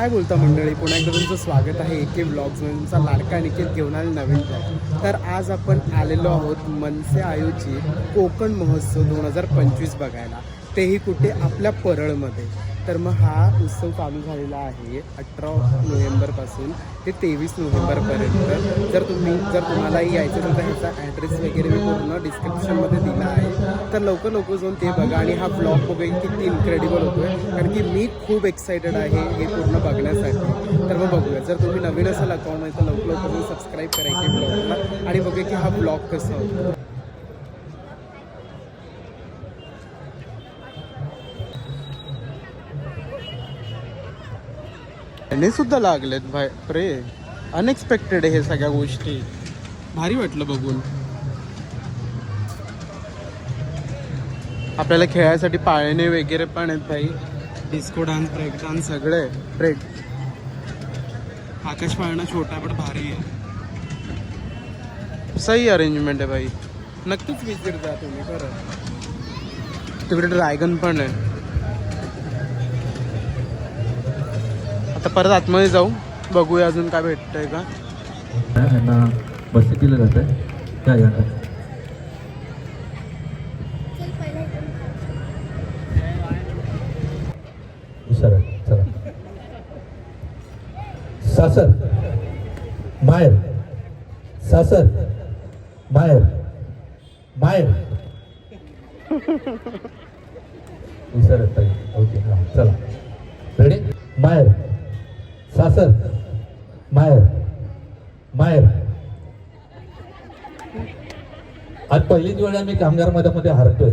काय बोलता मंडळी? पुन्हा एकदा तुमचं स्वागत आहे ए के म्हणून तुमचा लाडका निकेत घेऊन आले नवीन ब्लॉग तर आज आपण आलेलो आहोत मनसे आयोजित कोकण महोत्सव दोन हजार पंचवीस बघायला. तेही कुठे? आपल्या परळमध्ये. तर मग हा उत्सव चालू झालेला आहे अठरा नोव्हेंबरपासून ते तेवीस नोव्हेंबरपर्यंत. जर तुम्ही जर तुम्हालाही यायचं असेल तर ह्याचा ॲड्रेस वगैरे मी पूर्ण डिस्क्रिप्शनमध्ये दिला आहे. तर लवकर लवकर जाऊन ते बघा आणि हा ब्लॉग बघा किती इन्क्रेडिबल होतो आहे कारण की मी खूप एक्सायटेड आहे हे पूर्ण बघण्यासाठी. तर मग बघूया. जर तुम्ही नवीन असाल अकाउंट तर लवकर लवकर जाऊन सबस्क्राईब करायचे ब्लॉगला आणि बघूया की हा ब्लॉग कसा होतो याने सुद्धा लागलेत भाई प्रे अनएक्सपेक्टेड आहे हे सगळ्या गोष्टी. भारी वाटलं बघून. आपल्याला खेळायसाठी पाळणे वगैरे पण आहेत भाई. डिस्को डान्स ब्रेक डान्स सगळे. ब्रेक आकाश पाळणं छोटा पण भारी आहे. सही अरेंजमेंट आहे भाई. नक्कीच विजिट जा तुम्ही खरं. तिकडे ड्रॅगन पण आहे. आता परत आतमध्ये जाऊ. बघूया अजून काय भेटतंय का. यांना बसी दिलं जातं त्या या आहे, चला. सासर बाहेर सासर बाहेर बाहेर विसरत ओके हां चला. रेडी बाहेर सासर मायर मायर आज पहिलीच वेळ आम्ही कामगारमध्ये मध्ये हरतोय.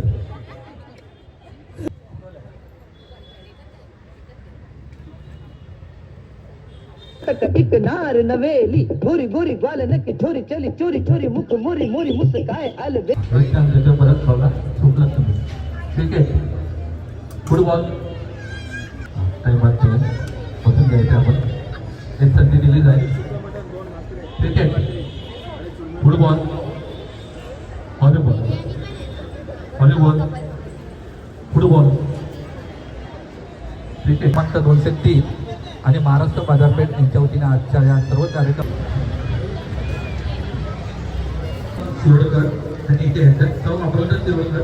एक नार नवेली गोरी गोरी ग्वाल नक्की छोरी चली चोरी चोरी मुख मोरी मोरी अलबे रोहित चांगलं परत खावला फुटबॉल बसून घ्यायचं आपण. एक संधी दिली जाईल. Cricket football volleyball volleyball football cricket फक्त दोनशे तीन आणि महाराष्ट्र बाजारपेठ यांच्या वतीने आजच्या या सर्व कार्यक्रम शिरोडकर आणि इथे ह्याच्यात सौ अमृता शिरोडकर.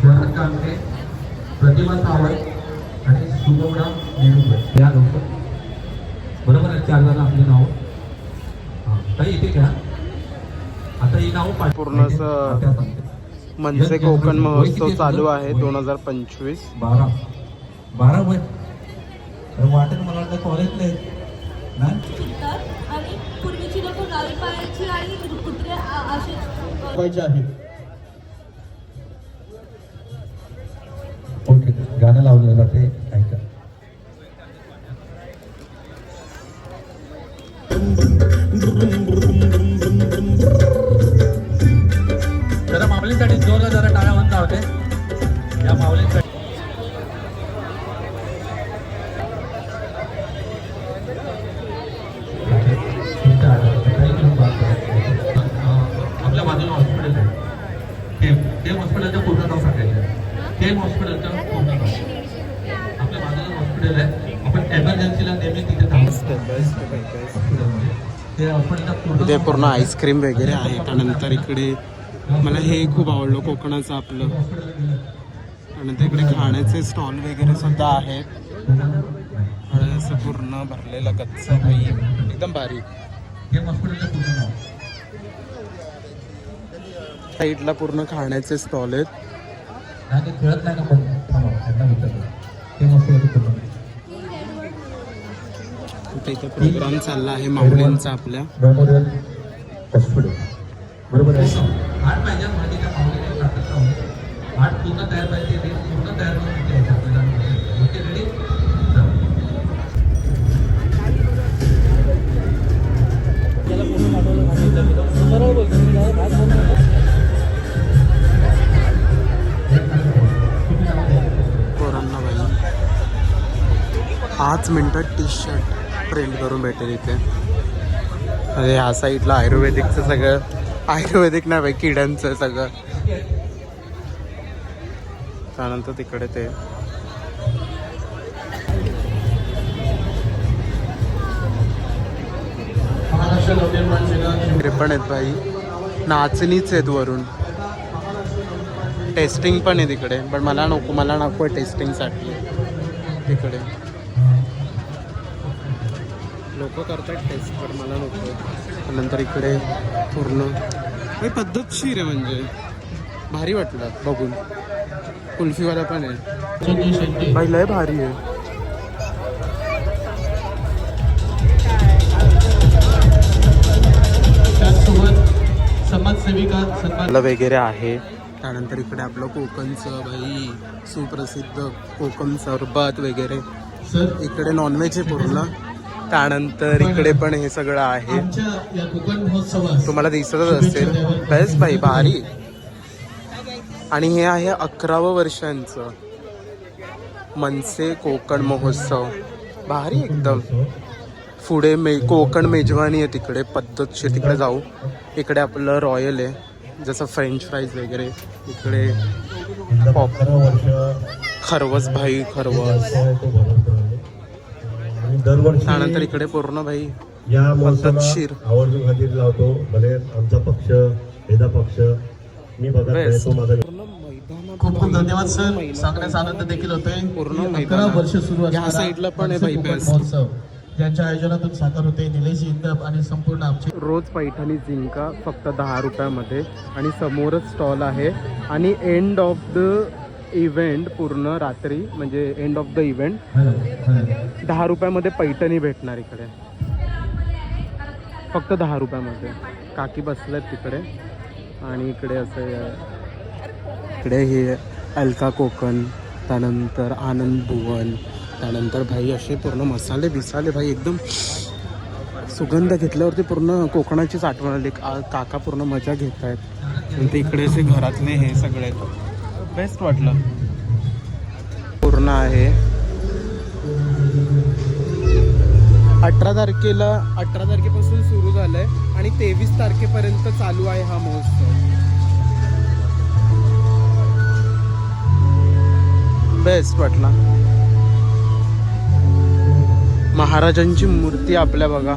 स्वराज कामटे प्रतिभा सावंत. आणि शुभमराव नेरुकर या लोक बरोबर आहे चार जण आपली नाव. ताई इथे घ्या आता ही नाव पूर्ण असं मनसे कोकण महोत्सव चालू आहे दोन हजार पंचवीस. बारा. बारा वय. तर वाटेल मला वाटतं कॉलेजला सुटतात आणि पूर्वीची लोक गावी पायाची आणि कुत्रे असे पाहिजे गाणं लावलं जाते ऐका. जरा माऊलीसाठी जोर जरा टाळ्या बंद होते. या माऊलीसाठी. आपल्या बाजूला हॉस्पिटल आहे. केम केम हॉस्पिटलचं पूर्ण नाव सांगायचं. केम हॉस्पिटलचं हॉस्पिटल आहे? आपण एमर्जन्सीला नेहमी तिथे थांबतो. ते पूर्ण आईस्क्रीम वगैरे आहे त्यानंतर इकडे मला हे खूप आवडलं कोकणाचं आपलं. त्यानंतर इकडे खाण्याचे स्टॉल वगैरे सुद्धा आहेत. आणि असं पूर्ण भरलेलं गच्च काही एकदम नाव. साईडला पूर्ण खाण्याचे स्टॉल आहेत. नाही ते खेळत नाही ना नाव इथे प्रोग्राम चालला आहे माऊलींचा आपल्या. मेमोरियल हॉस्पिटल बरोबर आहे. आठ नाटक लावले आठ पूर्ण तयार पाहिजे ते पूर्ण तयार ओके रेडी पाच मिनटात टी शर्ट प्रिंट करून भेटेल इथे. अरे ह्या साईडला आयुर्वेदिकचं सगळं आयुर्वेदिक नाही किड्यांचं सगळं. त्यानंतर तिकडे ते. पण आहेत बाई. नाचणीच आहेत वरून. टेस्टिंग पण आहे तिकडे पण मला नको मला नको आहे टेस्टिंगसाठी तिकडे. लोक करतात टेस्ट पण मला नको. नंतर इकडे पूर्ण. हे पद्धतशीर आहे म्हणजे. भारी वाटलं बघून. कुल्फीवाला पण आहे. भाई लय भारी आहे. वगैरे आहे. त्यानंतर इकडे आपलं कोकणचं भाई सुप्रसिद्ध कोकण सरबत वगैरे. सर इकडे नॉनव्हेज आहे पूर्ण. त्यानंतर इकडे पण हे सगळं आहे. तुम्हाला दिसतच असेल. बेस्ट भाई भारी. आणि हे आहे अकरावं वर्षांचं मनसे कोकण महोत्सव. भारी एकदम. पुढे मे कोकण मेजवानी आहे तिकडे पद्धतशीर तिकडे जाऊ. इकडे आपलं रॉयल आहे जसं फ्रेंच फ्राईज वगैरे. इकडे पॉप खरवस भाई खरवस. दरवर्षी त्यानंतर इकडे पूर्ण भाई या. महोत्सवात आवर्जून हजेरी लावतो भले आमचा पक्ष वेदा पक्ष मी बघत नाही. तो माझा खूप खूप धन्यवाद सर सांगण्याचा आनंद देखील होतोय पूर्ण. अकरा वर्ष सुरू या साईडला पण आहे. महोत्सव ज्यांच्या आयोजनातून साकार होते निलेश इंदप आणि संपूर्ण आमचे रोज पैठणी जिंका फक्त दहा रुपयामध्ये आणि समोरच स्टॉल आहे आणि एंड ऑफ द इव्हेंट पूर्ण रात्री म्हणजे एंड ऑफ द इव्हेंट दहा रुपयामध्ये पैठणी भेटणार इकडे. फक्त दहा रुपयामध्ये. काकी बसल्यात तिकडे. आणि इकडे असं इकडे हे अलका कोकण त्यानंतर आनंद भुवन त्यानंतर भाई असे पूर्ण मसाले बिसाले भाई एकदम सुगंध घेतल्यावरती पूर्ण कोकणाचीच आठवण आली. का- काका पूर्ण मजा घेत आहेत नंतर इकडे असे घरातले हे सगळे. बेस्ट वाटलं. पूर्ण आहे. अठरा तारखेला अठरा तारखेपासून सुरू झालंय आणि तेवीस तारखेपर्यंत चालू आहे हा महोत्सव. बेस्ट वाटला. महाराजांची मूर्ती आपल्या बघा.